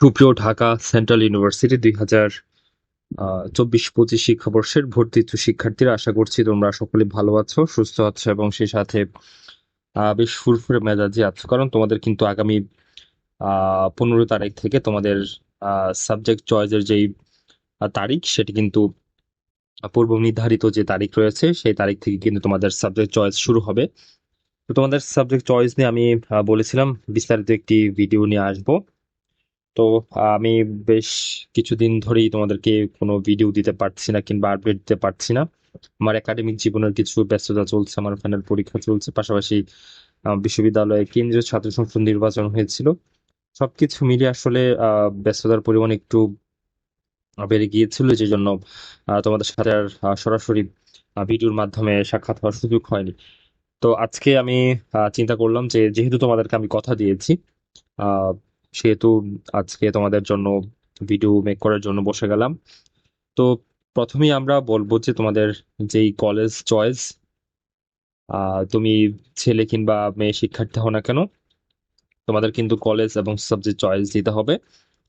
সুপ্রিয় Dhaka central university দুই হাজার চব্বিশ পঁচিশ শিক্ষাবর্ষের ভর্তি শিক্ষার্থীরা আশা করছি তোমরা সকলে ভালো আছো, সুস্থ আছো এবং সেই সাথে বেশ ফুরফুরে মেজাজে আছো। কারণ তোমাদের কিন্তু আগামী পনেরো তারিখ থেকে তোমাদের সাবজেক্ট চয়েসের যেই তারিখ সেটি কিন্তু পূর্ব নির্ধারিত যে তারিখ রয়েছে সেই তারিখ থেকে কিন্তু তোমাদের সাবজেক্ট চয়েস শুরু হবে। তো তোমাদের সাবজেক্ট চয়েস নিয়ে আমি বলেছিলাম, বিস্তারিত একটি ভিডিও নিয়ে আসব। তো, আমি বেশ কিছুদিন ধরেই তোমাদেরকে কোনো ভিডিও দিতে পারছি না কিংবা আপডেট দিতে পারছি না। আমার একাডেমিক জীবনের কিছু ব্যস্ততা চলছে, আমার ফাইনাল পরীক্ষা চলছে, পাশাপাশি বিশ্ববিদ্যালয়ে কেন্দ্রীয় ছাত্র সংসদ নির্বাচন হয়েছিল। সবকিছু মিলিয়ে আসলে ব্যস্ততার পরিমাণ একটু বেড়ে গিয়েছিল যে জন্য তোমাদের সাথে আর সরাসরি ভিডিওর মাধ্যমে সাক্ষাৎ হওয়ার সুযোগ হয়নি। তো আজকে আমি চিন্তা করলাম যে, যেহেতু তোমাদেরকে আমি কথা দিয়েছি সেহেতু আজকে তোমাদের জন্য ভিডিও মেক করার জন্য বসে গেলাম। তো প্রথমেই আমরা বলব যে তোমাদের যেই কলেজ চয়েস তুমি ছেলে কিংবা মেয়ে শিক্ষার্থী হও না কেন, তোমাদের কিন্তু কলেজ এবং সাবজেক্ট চয়েস দিতে হবে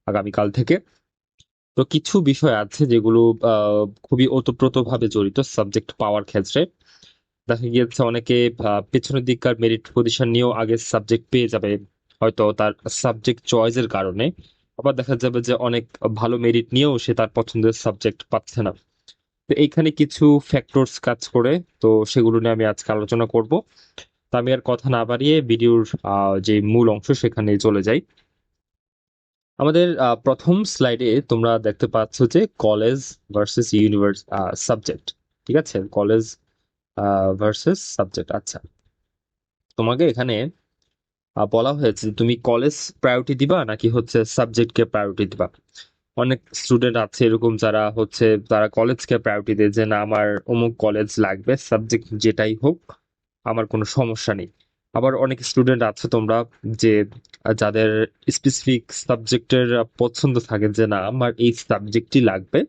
আগামীকাল থেকে। তো কিছু বিষয় আছে যেগুলো খুবই ওতপ্রোতভাবে জড়িত সাবজেক্ট পাওয়ার ক্ষেত্রে। দেখা গিয়েছে অনেকে পেছনের দিককার মেরিট পজিশন নিয়েও আগে সাবজেক্ট পেয়ে যাবে। হয়তো তার সাবজেক্ট চয়েসের কারণে। আবার দেখা যাবে যে অনেক ভালো মেরিট নিয়েও সে তার পছন্দের সাবজেক্ট পাচ্ছে না। তো এইখানে কিছু ফ্যাক্টরস কাজ করে, তো সেগুলো নিয়ে আমি আজকে আলোচনা করব। তো আমি আর কথা না বাড়িয়ে ভিডিওর যে মূল অংশ সেখানে চলে যাই। আমাদের প্রথম স্লাইডে তোমরা দেখতে পাচ্ছ যে কলেজ ভার্সেস ইউনিভার্স সাবজেক্ট ঠিক আছে? কলেজ ভার্সেস সাবজেক্ট আচ্ছা। তোমাকে এখানে বলা হয়েছে তুমি কলেজ প্রায়োরিটি দিবা নাকি হচ্ছে সাবজেক্টকে প্রায়োরিটি দিবা? অনেক স্টুডেন্ট আছে এরকম যারা হচ্ছে, তারা কলেজকে প্রায়োরিটি দেয় যে না, আমার অমুক কলেজ লাগবে সাবজেক্ট যেটাই হোক, আমার কোনো সমস্যা নেই। আবার অনেক স্টুডেন্ট আছে তোমরা যে যাদের স্পেসিফিক সাবজেক্টের পছন্দ থাকে যে না, আমার এই সাবজেক্টই লাগবে।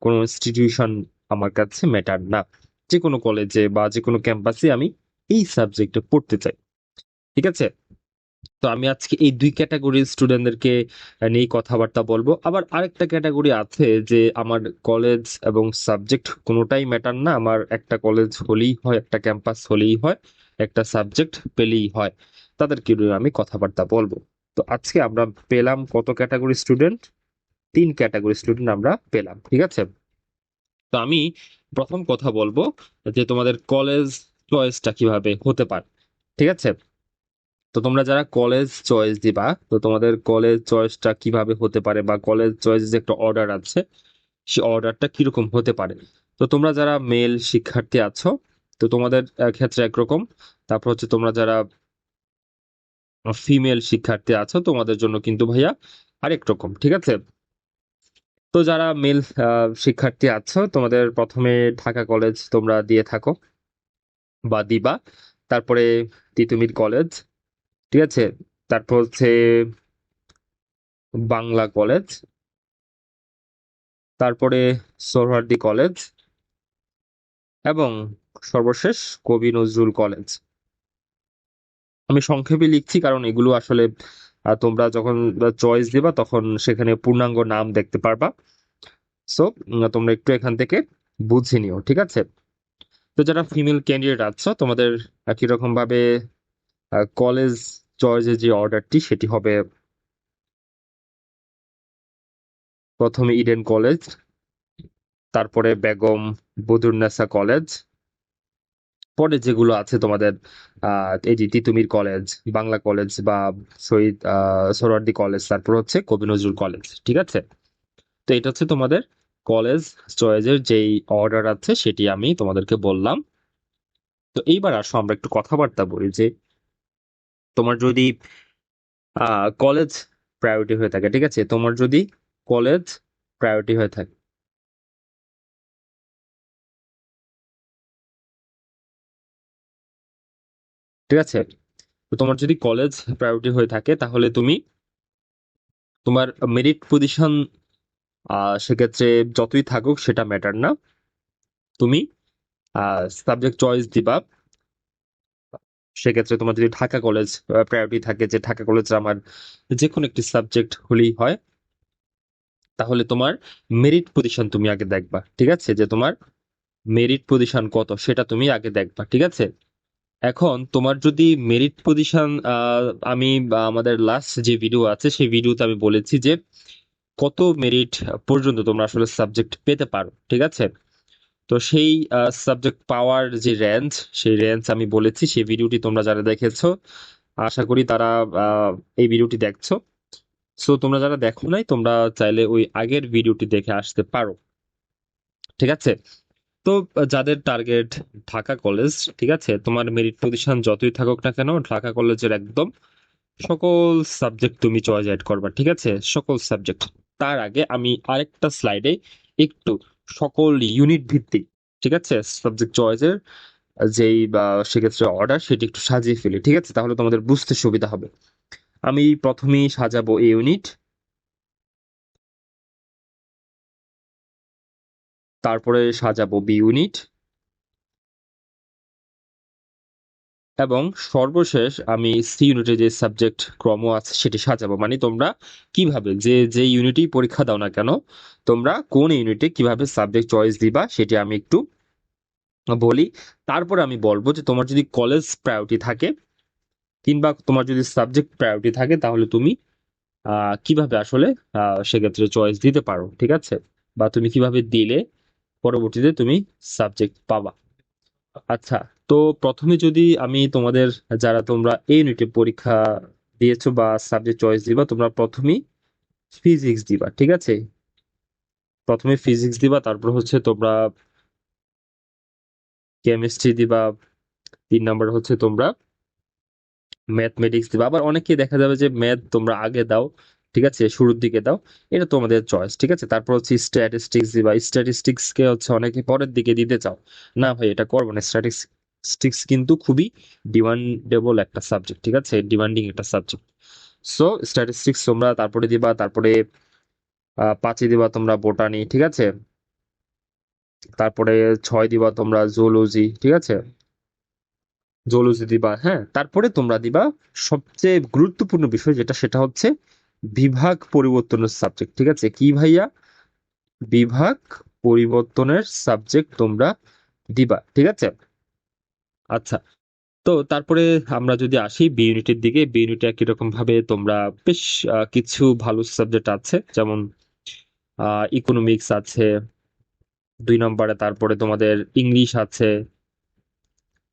কোনো ইনস্টিটিউশন আমার কাছে ম্যাটার না। যে কোনো কলেজে বা যে কোনো ক্যাম্পাসে আমি এই সাবজেক্টে পড়তে চাই। ঠিক আছে? তো আমি আজকে এই দুই ক্যাটাগরির স্টুডেন্টদেরকে নিয়ে কথাবার্তা বলব। আবার আরেকটা ক্যাটাগরি আছে যে আমার কলেজ এবং সাবজেক্ট কোনোটাই ম্যাটার না। আমার একটা কলেজ হলেই হয়, একটা ক্যাম্পাস হলেই হয়, একটা সাবজেক্ট পেলেই হয়। তাদেরকে আমি কথাবার্তা বলব? তো আজকে আমরা পেলাম কত ক্যাটাগরি স্টুডেন্ট তিন ক্যাটাগরি স্টুডেন্ট আমরা পেলাম, ঠিক আছে? তো আমি প্রথম কথা বলব যে তোমাদের কলেজ চয়েসটা কীভাবে হতে পারে, ঠিক আছে? তো তোমরা যারা কলেজ চয়েস দিবা, তো তোমাদের কলেজ চয়েসটা কীভাবে হতে পারে বা কলেজ চয়েস যে একটা অর্ডার আছে, সে অর্ডারটা কীরকম হতে পারে? তো তোমরা যারা মেল শিক্ষার্থী আছো, তো তোমাদের ক্ষেত্রে একরকম। তারপর হচ্ছে তোমরা যারা ফিমেল শিক্ষার্থী আছো, তোমাদের জন্য কিন্তু ভাইয়া আরেক রকম ঠিক আছে? তো যারা মেল শিক্ষার্থী আছো, তোমাদের প্রথমে ঢাকা কলেজ তোমরা দিয়ে থাকো বা দিবা। তারপরে তিতুমির কলেজ ঠিক আছে? তারপর হচ্ছে বাংলা কলেজ, তারপরে সোহরাওয়ার্দী কলেজ এবং সর্বশেষ কবি নজরুল কলেজ। আমি সংক্ষেপে লিখছি কারণ এগুলো আসলে তোমরা যখন চয়েস দিবা তখন সেখানে পূর্ণাঙ্গ নাম দেখতে পারবা। সো তোমরা একটু এখান থেকে বুঝে নিও, ঠিক আছে? তো যারা ফিমেল ক্যান্ডিডেট আছো, তোমাদের একই রকম ভাবে কলেজ চয়েসের যে অর্ডারটি সেটি হবে প্রথমে ইডেন কলেজ তারপরে বেগম বদরুন্নেসা কলেজ পরে যেগুলো আছে তোমাদের এই যে তিতুমির কলেজ বাংলা কলেজ বা শহীদ, আহ সোহরাওয়ার্দী কলেজ তারপর হচ্ছে কবি নজরুল কলেজ ঠিক আছে? তো এটা হচ্ছে তোমাদের কলেজ চয়েজের যেই অর্ডার আছে, সেটি আমি তোমাদেরকে বললাম। তো এইবার আসো, আমরা একটু কথাবার্তা বলি যে তোমার যদি কলেজ প্রায়োরিটি হয়ে থাকে, ঠিক আছে? তোমার যদি কলেজ প্রায়োরিটি হয়ে থাকে, ঠিক আছে? তোমার যদি কলেজ প্রায়োরিটি হয়ে থাকে, তাহলে তুমি তোমার মেরিট পজিশন সেক্ষেত্রে যতই থাকুক, সেটা ম্যাটার না। তুমি সাবজেক্ট চয়েস দিবা। সেক্ষেত্রে তোমার যদি ঢাকা কলেজ প্রায়োরিটি থাকে যে ঢাকা কলেজে আমার যে কোনো একটি সাবজেক্ট হলেই হয়, তাহলে তোমার মেরিট পজিশন তুমি আগে দেখবা, ঠিক আছে? যে তোমার মেরিট পজিশন কত, সেটা তুমি আগে দেখবা, ঠিক আছে? এখন তোমার যদি মেরিট পজিশন আমি আমাদের লাস্ট যে ভিডিও আছে, সেই ভিডিওতে আমি বলেছি যে কত মেরিট পর্যন্ত তোমরা আসলে সাবজেক্ট পেতে পারো, ঠিক আছে? তো সেই সাবজেক্ট পাওয়ার যে রেঞ্জ সেই রেঞ্জ আমি বলেছি, সেই ভিডিওটি তোমরা যারা দেখেছ, আশা করি তারা এই ভিডিওটি দেখছ। সো তোমরা যারা দেখো নাই, তোমরা চাইলে ওই আগের ভিডিওটি দেখে আসতে পারো। ঠিক আছে? তো, যাদের টার্গেট ঢাকা কলেজ ঠিক আছে? তোমার মেরিট পজিশন যতই থাকুক না কেন, ঢাকা কলেজের একদম সকল সাবজেক্ট তুমি চয়েস অ্যাড করবা, ঠিক আছে? সকল সাবজেক্ট তার আগে আমি আরেকটা স্লাইডে একটু সকল ইউনিট ভিত্তিক, ঠিক আছে? সাবজেক্ট চয়েসের যেই, বা সেক্ষেত্রে অর্ডার সেটি একটু সাজিয়ে ফেলি, ঠিক আছে? তাহলে তোমাদের বুঝতে সুবিধা হবে। আমি প্রথমেই সাজাবো এ ইউনিট তারপরে সাজাবো বি ইউনিট এবং সর্বশেষ আমি সি ইউনিটে যে সাবজেক্ট ক্রম আছে সেটি সাজাবো। মানে তোমরা কীভাবে যে যে ইউনিটেই পরীক্ষা দাও না কেন, তোমরা কোন ইউনিটে কীভাবে সাবজেক্ট চয়েস দিবা সেটি আমি একটু বলি। তারপরে আমি বলব যে তোমার যদি কলেজ প্রায়োরিটি থাকে কিংবা তোমার যদি সাবজেক্ট প্রায়োরিটি থাকে তাহলে তুমি কীভাবে আসলে সেক্ষেত্রে চয়েস দিতে পারো, ঠিক আছে? বা তুমি কীভাবে দিলে পরবর্তীতে তুমি সাবজেক্ট পাবা। আচ্ছা তো প্রথমে যদি আমি তোমাদের, যারা তোমরা এই ইউনিটে পরীক্ষা দিয়েছ বা সাবজেক্ট চয়েস দিবা, তোমরা প্রথমেই ফিজিক্স দিবা, ঠিক আছে? প্রথমে ফিজিক্স দিবা, তারপর হচ্ছে তোমরা কেমিস্ট্রি দিবা, তিন নাম্বার হচ্ছে তোমরা ম্যাথমেটিক্স দিবা। আবার অনেকে দেখা যাবে যে ম্যাথ তোমরা আগে দাও, ঠিক আছে? শুরুর দিকে দাও, এটা তোমাদের চয়েস ঠিক আছে? তারপর হচ্ছে স্ট্যাটিস্টিক্স দিবা। স্ট্যাটিস্টিক্স কে হচ্ছে অনেকে পরের দিকে দিতে চাও। না ভাই, এটা করব না। স্ট্যাটিস্টিক্স কিন্তু খুবই ডিমান্ডেবল একটা সাবজেক্ট ঠিক আছে? ডিমান্ডিং একটা সাবজেক্ট সো স্ট্যাটিস্টিক্স তোমরা তারপরে দিবা, তারপরে পাঁচে দিবা তোমরা বোটানি ঠিক আছে? তারপরে ছয় দিবা তোমরা জুলজি ঠিক আছে? জুলজি দিবা হ্যাঁ? তারপরে তোমরা দিবা সবচেয়ে গুরুত্বপূর্ণ বিষয় যেটা, সেটা হচ্ছে বিভাগ পরিবর্তনের সাবজেক্ট ঠিক আছে? কি ভাইয়া? বিভাগ পরিবর্তনের সাবজেক্ট তোমরা দিবা, ঠিক আছে? আচ্ছা। তো তারপরে আমরা যদি আসি বি ইউনিটের দিকে বি ইউনিটে একই রকম ভাবে তোমরা বেশ কিছু ভালো সাবজেক্ট আছে, যেমন ইকোনমিক্স আছে, দুই নম্বরে তারপরে তোমাদের ইংলিশ আছে,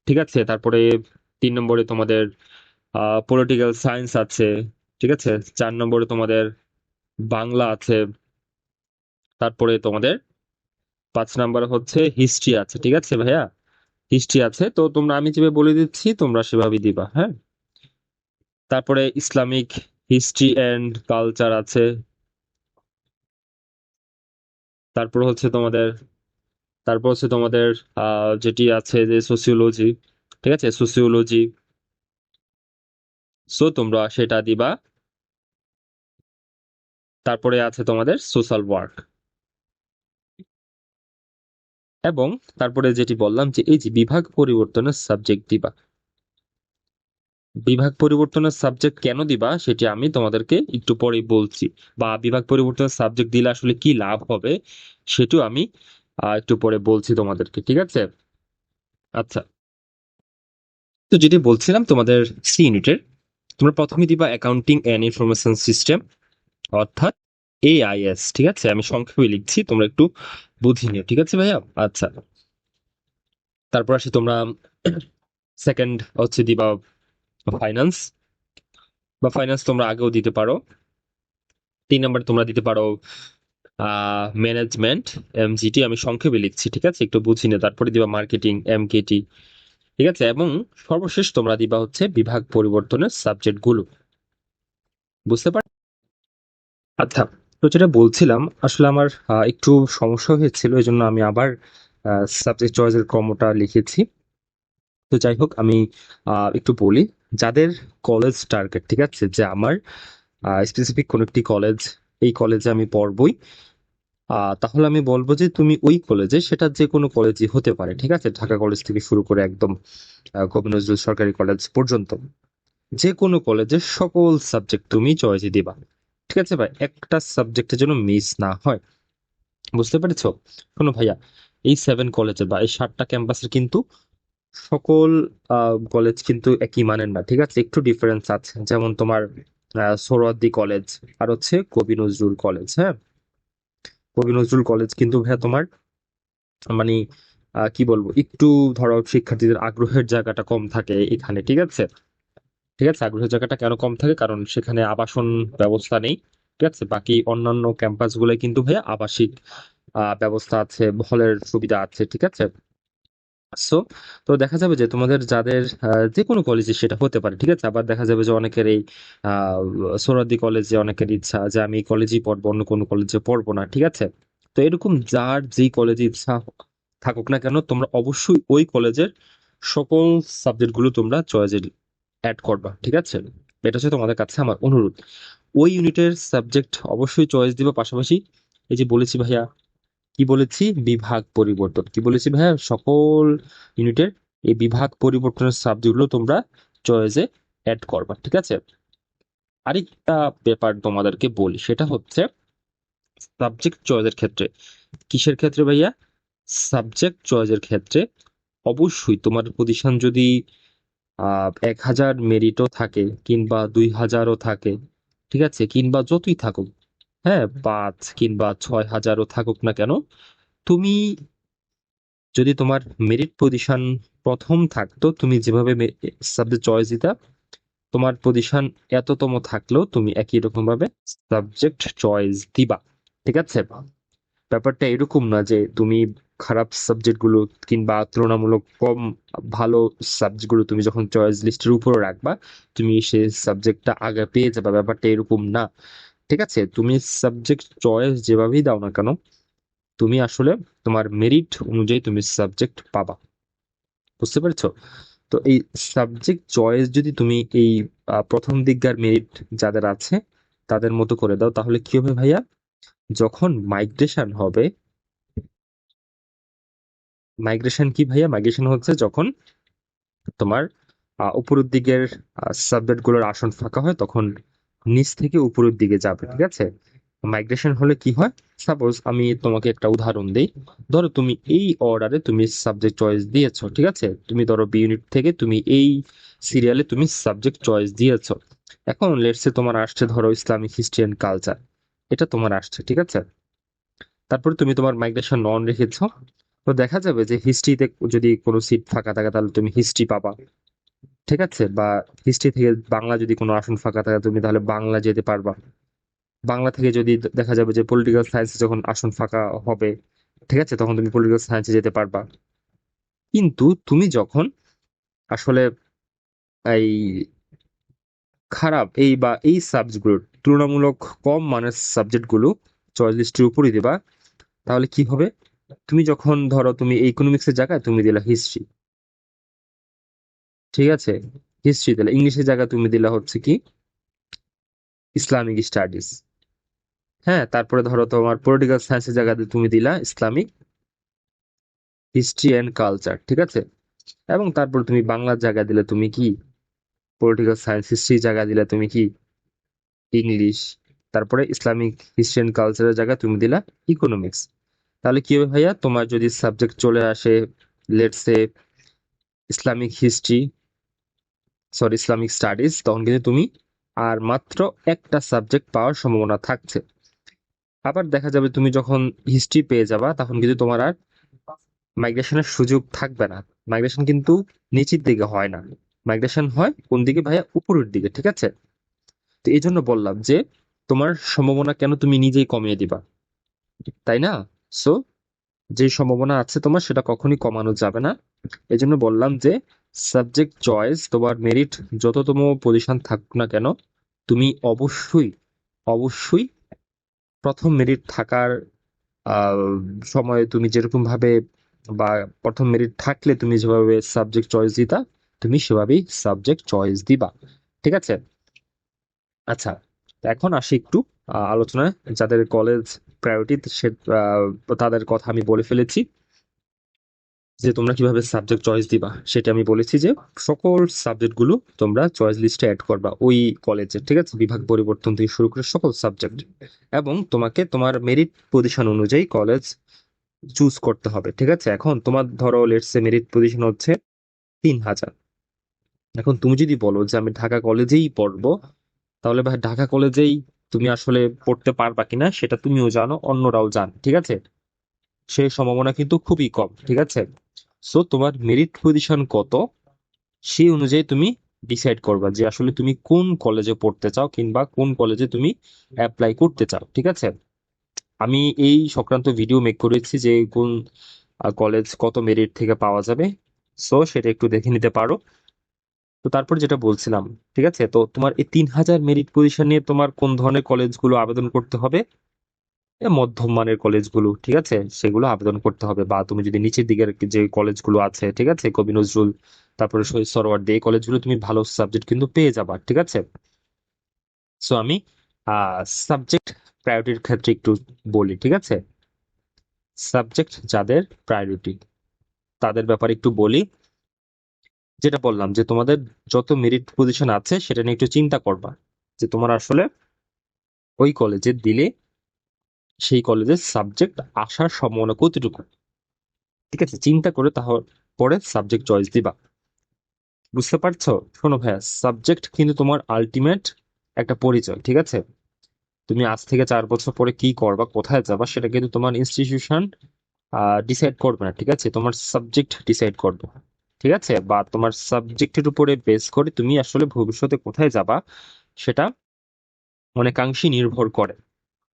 ঠিক আছে? তারপরে তিন নম্বরে তোমাদের পলিটিক্যাল সায়েন্স আছে, ঠিক আছে? চার নম্বরে তোমাদের বাংলা আছে, তারপরে তোমাদের পাঁচ নম্বরে হচ্ছে হিস্ট্রি আছে, ঠিক আছে ভাইয়া? হিস্ট্রি আছে, তো তোমরা, আমি যেভাবে বলে দিচ্ছি, তোমরা সেভাবেই দিবা হ্যাঁ? তারপরে ইসলামিক হিস্ট্রি অ্যান্ড কালচার আছে। তারপর হচ্ছে তোমাদের, তারপর হচ্ছে তোমাদের যেটি আছে যে সোসিওলজি ঠিক আছে? সোসিওলজি সো তোমরা সেটা দিবা। তারপরে আছে তোমাদের সোশ্যাল ওয়ার্ক এবং তারপরে যেটি বললাম যে এই যে বিভাগ পরিবর্তনের সাবজেক্ট দিবা। বিভাগ পরিবর্তনের সাবজেক্ট কেন দিবা সেটি আমি তোমাদেরকে একটু পরে বলছি। বা বিভাগ পরিবর্তনের সাবজেক্ট দিলে আসলে কি লাভ হবে সেটিও আমি একটু পরে বলছি তোমাদেরকে, ঠিক আছে? আচ্ছা। তো যেটি বলছিলাম তোমাদের সি ইউনিটের তোমরা প্রথমে দিবা অ্যাকাউন্টিং অ্যান্ড ইনফরমেশন সিস্টেম অর্থাৎ এআইএস ঠিক আছে? আমি সংক্ষেপে লিখছি, তোমরা একটু বুঝে নিও ঠিক আছে ভাইয়া? আচ্ছা। তারপর আসি তোমরা সেকেন্ড হচ্ছে দিবা ফাইন্যান্স বা ফাইন্যান্স তোমরা আগেও দিতে পারো। তিন নম্বর তোমরা দিতে পারো ম্যানেজমেন্ট এমজিটি আমি সংক্ষেপে লিখছি, ঠিক আছে? একটু বুঝি নিও তারপরে দিবা মার্কেটিং এমকেটি ঠিক আছে? এবং সর্বশেষ তোমরা দিবা হচ্ছে বিভাগ পরিবর্তনের সাবজেক্টগুলো বুঝতে পার আচ্ছা। তো যেটা বলছিলাম, আসলে আমার একটু সমস্যা হয়েছিল এই জন্য আমি আবার সাবজেক্ট চয়েসের ক্রমটা লিখেছি। তো যাই হোক, আমি একটু বলি, যাদের কলেজ টার্গেট ঠিক আছে, যে আমার স্পেসিফিক কোনো একটি কলেজ এই কলেজে আমি পড়বই তাহলে আমি বলব যে তুমি ওই কলেজে সেটা যে কোনো কলেজই হতে পারে, ঠিক আছে, ঢাকা কলেজ থেকে শুরু করে একদম কবি নজরুল সরকারি কলেজ পর্যন্ত, যে কোনো কলেজের সকল সাবজেক্ট তুমি চয়েসে দিবা। ঠিক আছে ভাই, একটা সাবজেক্টের জন্য মিস না হয়। বুঝতে পেরেছ? শোনো ভাইয়া, এই সেভেন কলেজের বা এই সাতটা ক্যাম্পাসের কিন্তু সকল কলেজ কিন্তু একই মানের না, ঠিক আছে? একটু ডিফারেন্স আছে। যেমন তোমার সোহরাওয়ার্দী কলেজ আর হচ্ছে কবি নজরুল কলেজ হ্যাঁ? কবি নজরুল কলেজ কিন্তু ভাইয়া তোমার মানে কি বলব? একটু ধরো শিক্ষার্থীদের আগ্রহের জায়গাটা কম থাকে এখানে, ঠিক আছে? ঠিক আছে? আগ্রহের জায়গাটা কেন কম থাকে? কারণ সেখানে আবাসন ব্যবস্থা নেই। ঠিক আছে? বাকি অন্যান্য ক্যাম্পাস গুলোয় কিন্তু ভাইয়া আবাসিক ব্যবস্থা আছে হলের সুবিধা আছে, ঠিক আছে? সো তো দেখা যাবে যে তোমাদের যাদের যে কোনো কলেজে সেটা হতে পারে, ঠিক আছে? আবার দেখা যাবে যে অনেকের এই সোহরাওয়ার্দী কলেজে অনেকের ইচ্ছা যে আমি কলেজেই পড়ব, অন্য কোনো কলেজে পড়ব না, ঠিক আছে? তো এরকম যার যেই কলেজে ইচ্ছা থাকুক না কেন, তোমরা অবশ্যই ওই কলেজের সকল সাবজেক্টগুলো তোমরা চয়েসে অ্যাড করবা, ঠিক আছে? এটা হচ্ছে তোমাদের কাছে আমার অনুরোধ। ওই ইউনিটের সাবজেক্ট অবশ্যই চয়েস দিবা, পাশাপাশি এই যে বলেছি ভাইয়া, কি বলেছি? বিভাগ পরিবর্তন। কি বলেছি ভাইয়া? সকল ইউনিটের এই বিভাগ পরিবর্তনের সাবজেক্টগুলো তোমরা চয়েসে অ্যাড করবা, ঠিক আছে? আরেকটা ব্যাপার তোমাদেরকে বলি, সেটা হচ্ছে সাবজেক্ট চয়েসের ক্ষেত্রে। কিসের ক্ষেত্রে ভাইয়া? সাবজেক্ট চয়েসের ক্ষেত্রে অবশ্যই তোমার প্রতিষ্ঠান যদি এক হাজার মেরিটও থাকে কিংবা দুই হাজারও থাকে, ঠিক আছে? কিংবা যতই থাকুক হ্যাঁ? পাঁচ কিংবা ছয় হাজারও থাকুক না কেন, তুমি যদি তোমার মেরিট পজিশন প্রথম থাকতো, তুমি যেভাবে সাবজেক্ট চয়েস দিতা, তোমার পজিশন এততম থাকলেও তুমি একই রকম ভাবে সাবজেক্ট চয়েস দিবা, ঠিক আছে? ব্যাপারটা এরকম না যে তুমি খারাপ সাবজেক্টগুলো কিংবা তুলনামূলক কম ভালো সাবজেক্টগুলো তুমি যখন চয়েস লিস্টের উপরে রাখবা, তুমি সেই সাবজেক্টটা আগে পেয়ে যাবে, ব্যাপারটা এরকম না। ঠিক আছে? তুমি সাবজেক্ট চয়েস যেভাবেই দাও না কেন, তুমি আসলে তোমার মেরিট অনুযায়ী তুমি সাবজেক্ট পাবা। বুঝতে পেরেছ? তো এই সাবজেক্ট চয়েস যদি তুমি এই প্রথম দিককার মেরিট যাদের আছে, তাদের মতো করে দাও, তাহলে কি হবে ভাইয়া? যখন মাইগ্রেশন হবে মাইগ্রেশন কি ভাইয়া? মাইগ্রেশন হচ্ছে যখন তোমার উপরের দিকের সাবজেক্টগুলোর আসন ফাঁকা হয়, তখন নিচ থেকে উপরের দিকে যাবে, ঠিক আছে? মাইগ্রেশন হলে কি হয়? সাপোজ আমি তোমাকে একটা উদাহরণ দিই। ধরো তুমি এই অর্ডারে তুমি সাবজেক্ট চয়েস দিয়েছ, ঠিক আছে? তুমি ধরো বি ইউনিট থেকে তুমি এই সিরিয়ালে তুমি সাবজেক্ট চয়েস দিয়েছ। এখন লেটসে তোমার আসছে ধরো ইসলামিক অ্যান্ড কালচার এটা তোমার আসছে, ঠিক আছে? তারপরে তুমি তোমার মাইগ্রেশন নন রেখেছো তো দেখা যাবে যে হিস্ট্রিতে যদি কোনো সিট ফাঁকা থাকে, তাহলে তুমি হিস্ট্রি পাবা। ঠিক আছে? বা হিস্ট্রি থেকে বাংলা যদি কোনো আসন ফাঁকা থাকে, তুমি তাহলে বাংলা যেতে পারবা। বাংলা থেকে যদি দেখা যাবে যে পলিটিক্যাল সায়েন্সে যখন আসন ফাঁকা হবে, ঠিক আছে? তখন তুমি পলিটিক্যাল সায়েন্সে যেতে পারবা। কিন্তু তুমি যখন আসলে এই খারাপ, এই বা এই সাবজেক্টগুলোর তুলনামূলক কম মানের সাবজেক্টগুলো চয়েস লিস্টের উপরই দেবা, তাহলে কি হবে? তুমি যখন ধরো তুমি ইকোনমিক্সের জায়গায় তুমি দিলা হিস্ট্রি ঠিক আছে? হিস্ট্রি দিলা ইংলিশের জায়গায় তুমি দিলা হচ্ছে কি? ইসলামিক স্টাডিজ হ্যাঁ তারপরে ধরো তোমার পলিটিক্যাল সায়েন্সের জায়গাতে তুমি দিলা ইসলামিক হিস্ট্রি অ্যান্ড কালচার ঠিক আছে? এবং তারপর তুমি বাংলার জায়গায় দিলে তুমি কি? পলিটিক্যাল সায়েন্স হিস্ট্রি জায়গায় দিলে তুমি কি? ইংলিশ তারপরে ইসলামিক হিস্ট্রি অ্যান্ড কালচারের জায়গায় তুমি দিলা ইকোনমিক্স তাহলে কি হবে ভাইয়া? তোমার যদি সাবজেক্ট চলে আসে let's say Islamic history sorry Islamic studies তখন কিন্তু তুমি আর মাত্র একটা সাবজেক্ট পাওয়ার সম্ভাবনা থাকছে। আবার দেখা যাবে তুমি যখন হিস্ট্রি পেয়ে যাবা, তখন কিন্তু তোমার আর মাইগ্রেশনের সুযোগ থাকবে না। মাইগ্রেশন কিন্তু নিচের দিকে হয় না। মাইগ্রেশন হয় কোন দিকে ভাইয়া? উপরের দিকে, ঠিক আছে? তো এই জন্য বললাম যে তোমার সম্ভাবনা কেন তুমি নিজেই কমিয়ে দিবা? তাই না? সো যে সম্ভাবনা আছে তোমার, সেটা কখনই কমানো যাবে না। এই জন্য বললাম যে সাবজেক্ট চয়েস তোমার মেরিট যততম পজিশন থাকুক না কেন, তুমি অবশ্যই অবশ্যই প্রথম মেরিট থাকার সময়ে তুমি যেরকম ভাবে বা প্রথম মেরিট থাকলে তুমি যেভাবে সাবজেক্ট চয়েস দিতা, তুমি সেভাবেই সাবজেক্ট চয়েস দিবা। ঠিক আছে? আচ্ছা এখন আসি একটু আলোচনায়। যাদের কলেজ প্রায়োরিটি সে তাদের কথা আমি বলে ফেলেছি। যে তোমরা কীভাবে সাবজেক্ট চয়েস দিবা, সেটা আমি বলেছি যে সকল সাবজেক্টগুলো তোমরা চয়েস লিস্টে অ্যাড করবা ওই কলেজে ঠিক আছে? বিভাগ পরিবর্তন থেকে শুরু করে সকল সাবজেক্ট এবং তোমাকে তোমার মেরিট পজিশন অনুযায়ী কলেজ চুজ করতে হবে, ঠিক আছে? এখন তোমার ধরো লেটসে মেরিট পজিশন হচ্ছে তিন হাজার। এখন তুমি যদি বলো যে আমি ঢাকা কলেজেই পড়ব, তাহলে ভাই ঢাকা কলেজেই তুমি আসলে পড়তে পারবা কিনা সেটা তুমিও জানো, অন্যরাও জান, ঠিক আছে? সেই সম্ভাবনা কিন্তু খুবই কম, ঠিক আছে? সো তোমার মেরিট পজিশন কত? সেই অনুযায়ী তুমি ডিসাইড করবা যে আসলে তুমি কোন কলেজে পড়তে চাও কিংবা কোন কলেজে তুমি অ্যাপ্লাই করতে চাও, ঠিক আছে? আমি এই সংক্রান্ত ভিডিও মেক করেছি যে কোন কলেজ কত মেরিট থেকে পাওয়া যাবে। সো সেটা একটু দেখে নিতে পারো। তো তারপর যেটা বলছিলাম, ঠিক আছে? তো তোমার এই তিন হাজার মেরিট পজিশন নিয়ে তোমার কোন ধরনের কলেজগুলো আবেদন করতে হবে? মধ্যম মানের কলেজগুলো, ঠিক আছে? সেগুলো আবেদন করতে হবে। বা তুমি যদি নিচের দিকের যে কলেজগুলো আছে, ঠিক আছে? কবি নজরুল, তারপরে শহীদ সরোয়ার্দী এই কলেজগুলো তুমি ভালো সাবজেক্ট কিন্তু পেয়ে যাবা, ঠিক আছে? সো আমি সাবজেক্ট প্রায়োরিটির ক্ষেত্রে একটু বলি, ঠিক আছে? সাবজেক্ট যাদের প্রায়োরিটি তাদের ব্যাপারে একটু বলি। যেটা বললাম যে তোমাদের যত মেরিট পজিশন আছে, সেটা নিয়ে একটু চিন্তা করবা। যে তোমার আসলে ওই কলেজে দিলে সেই কলেজের সাবজেক্ট আসার সম্ভাবনা কতটুকু? ঠিক আছে, চিন্তা করে তাহলে পরে সাবজেক্ট চয়েস দিবা। বুঝতে পারছ? শোনো ভাইয়া সাবজেক্ট কিন্তু তোমার আলটিমেট একটা পরিচয়, ঠিক আছে? তুমি আজ থেকে চার বছর পরে কি করবা, কোথায় যাবা, সেটা কিন্তু তোমার ইনস্টিটিউশন ডিসাইড করবে না, ঠিক আছে? তোমার সাবজেক্ট ডিসাইড করবে। ঠিক আছে? বা তোমার সাবজেক্টের উপরে বেস করে তুমি আসলে ভবিষ্যতে কোথায় যাবা সেটা অনেকাংশই নির্ভর করে।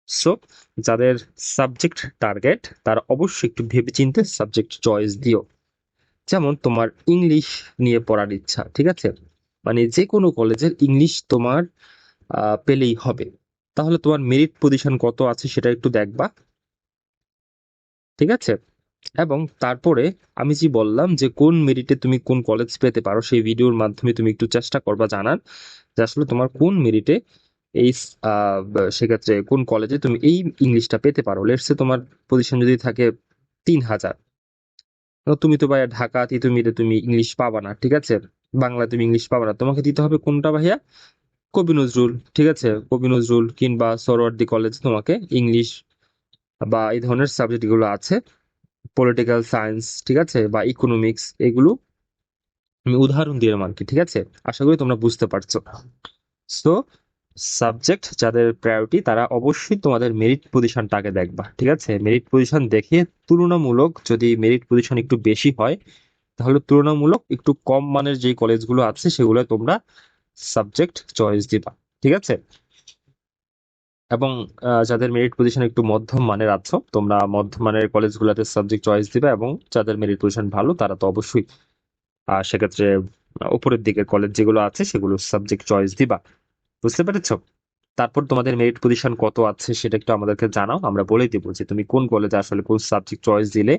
সো যাদের সাবজেক্ট টার্গেট তারা অবশ্যই একটু ভেবেচিন্তে সাবজেক্ট চয়েস দিও। যেমন তোমার ইংলিশ নিয়ে পড়ার ইচ্ছা, ঠিক আছে? মানে যে কোনো কলেজের ইংলিশ তোমার পেলেই হবে। তাহলে তোমার মেরিট পজিশন কত আছে সেটা একটু দেখবা। ঠিক আছে? এবং তারপরে আমি যে বললাম যে কোন মেরিটে তুমি কোন কলেজ পেতে পারো, সেই ভিডিওর মাধ্যমে তুমি একটু চেষ্টা করবা জানার যে আসলে তোমার কোন মেরিটে এই সেক্ষেত্রে কোন কলেজে তুমি এই ইংলিশটা পেতে পারো। লেটসে তোমার পজিশন যদি থাকে তিন হাজার। তুমি তো ভাইয়া ঢাকা তিতুমিরে তুমি ইংলিশ পাবা না, ঠিক আছে? বাংলা তুমি ইংলিশ পাবা না। তোমাকে দিতে হবে কোনটা ভাইয়া? কবি নজরুল, ঠিক আছে? কবি নজরুল কিংবা সরোয়ার্দী কলেজ তোমাকে ইংলিশ বা এই ধরনের সাবজেক্টগুলো আছে। পলিটিক্যাল সায়েন্স ঠিক আছে? বা ইকোনমিক্স এগুলো আমি উদাহরণ দিয়ে আর কি, ঠিক আছে? আশা করি তোমরা বুঝতে পারছ। সো সাবজেক্ট যাদের প্রায়োরিটি তারা অবশ্যই তোমাদের মেরিট পজিশনটা আগে দেখবা, ঠিক আছে? মেরিট পজিশন দেখে তুলনামূলক যদি মেরিট পজিশন একটু বেশি হয়, তাহলে তুলনামূলক একটু কম মানের যে কলেজগুলো আছে সেগুলো তোমরা সাবজেক্ট চয়েস দিবা, ঠিক আছে? এবং যাদের মেরিট পজিশন একটু মধ্যম মানের আছো, তোমরা মধ্যম মানের কলেজগুলোতে সাবজেক্ট চয়েস দিবে এবং যাদের মেরিট পজিশন ভালো, তারা তো অবশ্যই সেক্ষেত্রে উপরের দিকের কলেজ যেগুলো আছে, সেগুলো সাবজেক্ট চয়েস দিবা। বুঝতে পেরেছ? তারপর তোমাদের মেরিট পজিশন কত আছে, সেটা একটু আমাদেরকে জানাও, আমরা বলে দিব যে তুমি কোন কলেজে আসলে কোন সাবজেক্ট চয়েস দিলে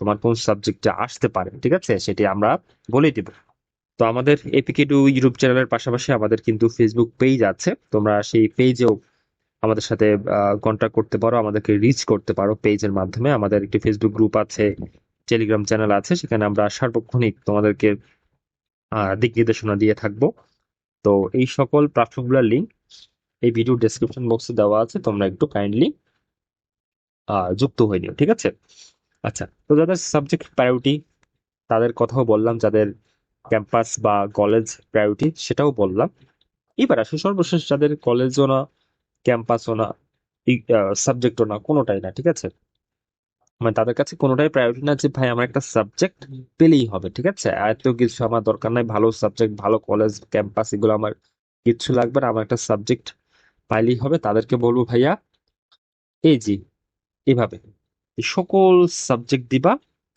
তোমার কোন সাবজেক্টে আসতে পারে, ঠিক আছে? সেটি আমরা বলে দিব। তো আমাদের এপিকে টু ইউটিউব চ্যানেলের পাশাপাশি আমাদের কিন্তু ফেসবুক পেজ আছে, তোমরা সেই পেজেও আমাদের সাথে কন্ট্যাক্ট করতে পারো, আমাদেরকে রিচ করতে পারো পেজের মাধ্যমে। আমাদের একটি ফেসবুক গ্রুপ আছে টেলিগ্রাম চ্যানেল আছে, সেখানে আমরা সার্বক্ষণিক তোমাদেরকে দিক নির্দেশনা দিয়ে থাকব। তো এই সকল প্ল্যাটফর্মগুলোর লিঙ্ক এই ভিডিও ডেসক্রিপশন বক্সে দেওয়া আছে, তোমরা একটু কাইন্ডলি যুক্ত হয়ে নিও, ঠিক আছে? আচ্ছা তো যাদের সাবজেক্ট প্রায়োরিটি তাদের কথাও বললাম, যাদের ক্যাম্পাস বা কলেজ প্রায়োরিটি সেটাও বললাম। এবার আসলে সর্বশেষ, যাদের কলেজও না ক্যাম্পাসও না সাবজেক্টও না, কোনোটাই না, ঠিক আছে? মানে তাদের কাছে কোনোটাই প্রায়োরিটি না যে, ভাই, আমার একটা সাবজেক্ট পেলেই হবে ঠিক আছে? এত কিছু আমার দরকার নাই, ভালো সাবজেক্ট ভালো কলেজ ক্যাম্পাস এগুলো আমার কিচ্ছু লাগবে না, আমার একটা সাবজেক্ট পাইলেই হবে। তাদেরকে বলব, ভাইয়া, এই জি এভাবে সকল সাবজেক্ট দিবা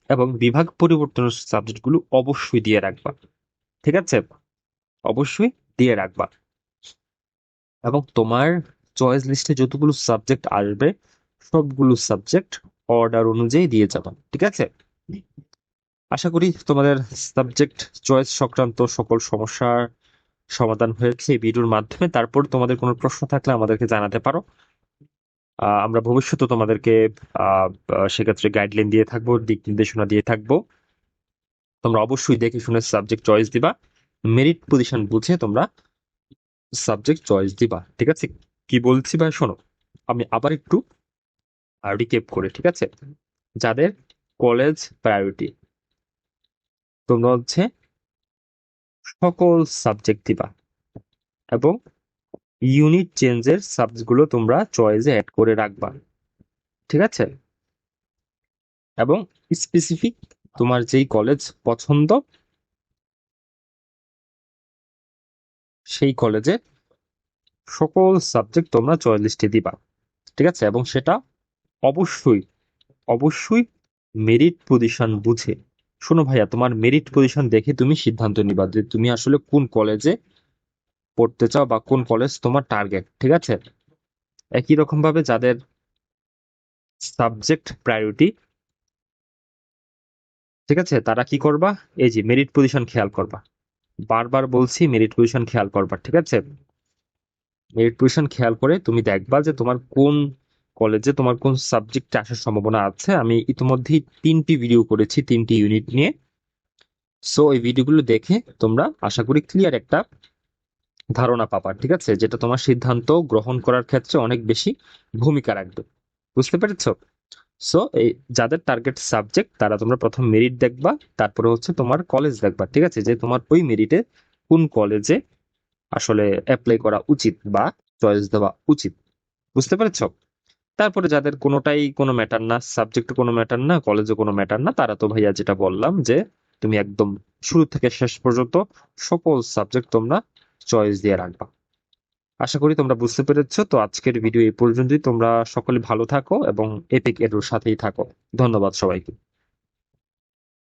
এবং বিভাগ পরিবর্তনের সাবজেক্টগুলো অবশ্যই দিয়ে রাখবা, ঠিক আছে? অবশ্যই দিয়ে রাখবা। এবং তোমার চয়েস লিস্টে যতগুলো সাবজেক্ট আসবে, সবগুলো সাবজেক্ট অর্ডার অনুযায়ী দিয়ে যাবা, ঠিক আছে? আশা করি তোমাদের সাবজেক্ট চয়েস সংক্রান্ত সকল সমস্যার সমাধান হয়েছে এই ভিডিওর মাধ্যমে। তারপর তোমাদের কোনো প্রশ্ন থাকলে আমাদেরকে জানাতে পারো। আমরা ভবিষ্যতে তোমাদেরকে সেক্ষেত্রে গাইডলাইন দিয়ে থাকব, দিক নির্দেশনা দিয়ে থাকব। তোমরা অবশ্যই দেখে শুনে সাবজেক্ট চয়েস দিবা। মেরিট পজিশন বুঝে তোমরা সাবজেক্ট চয়েস দিবা, ঠিক আছে? কি বলছি ভাই, শোনো। আমি আবার একটু রিকেপ করে, ঠিক আছে? যাদের কলেজ প্রায়োরিটি তোমরা হচ্ছে সকল সাবজেক্ট দিবা এবং ইউনিট চেঞ্জের সাবজেক্টগুলো তোমরা চয়েসে অ্যাড করে রাখবা, ঠিক আছে? এবং স্পেসিফিক তোমার যেই কলেজ পছন্দ, সেই কলেজে সকল সাবজেক্ট তোমরা চয়েস দিবা, ঠিক আছে? এবং সেটা অবশ্যই অবশ্যই মেরিট পজিশন বুঝে। শোনো ভাইয়া, তোমার মেরিট পজিশন দেখে তুমি সিদ্ধান্ত নিবা যে তুমি আসলে কোন কলেজে পড়তে চাও বা কোন কলেজ তোমার টার্গেট ঠিক আছে? একই রকম ভাবে যাদের সাবজেক্ট প্রায়োরিটি ঠিক আছে? তারা কি করবা? এই যে মেরিট পজিশন খেয়াল করবা। বারবার বলছি মেরিট পজিশন খেয়াল করবা, ঠিক আছে? মেরিট পজিশন খেয়াল করে তুমি দেখবা যে তোমার কোন কলেজে তোমার কোন সাবজেক্টে আসার সম্ভাবনা আছে। আমি ইতিমধ্যেই তিনটি ভিডিও করেছি, তিনটি ইউনিট নিয়ে। সো এই ভিডিওগুলো দেখে তোমরা আশা করি ক্লিয়ার একটা ধারণা পাবা, ঠিক আছে? যেটা তোমার সিদ্ধান্ত গ্রহণ করার ক্ষেত্রে অনেক বেশি ভূমিকা রাখবে। বুঝতে পেরেছ? সো এই যাদের টার্গেট সাবজেক্ট তারা তোমরা প্রথম মেরিট দেখবা, তারপরে হচ্ছে তোমার কলেজ দেখবা, ঠিক আছে? যে তোমার ওই মেরিটে কোন কলেজে আসলে অ্যাপ্লাই করা উচিত বা চয়েস দেওয়া উচিত। বুঝতে পেরেছ? তারপরে যাদের কোনোটাই কোনো ম্যাটার না সাবজেক্ট কোনো ম্যাটার না কলেজে কোনো ম্যাটার না, তারা তো ভাইয়া যেটা বললাম যে, তুমি একদম শুরু থেকে শেষ পর্যন্ত সকল সাবজেক্ট তোমরা চয়েস দিয়ে রাখবা। আশা করি তোমরা বুঝতে পেরেছ। তো আজকের ভিডিও এই পর্যন্তই। তোমরা সকলে ভালো থাকো এবং এপিক এর সাথেই থাকো। ধন্যবাদ সবাইকে।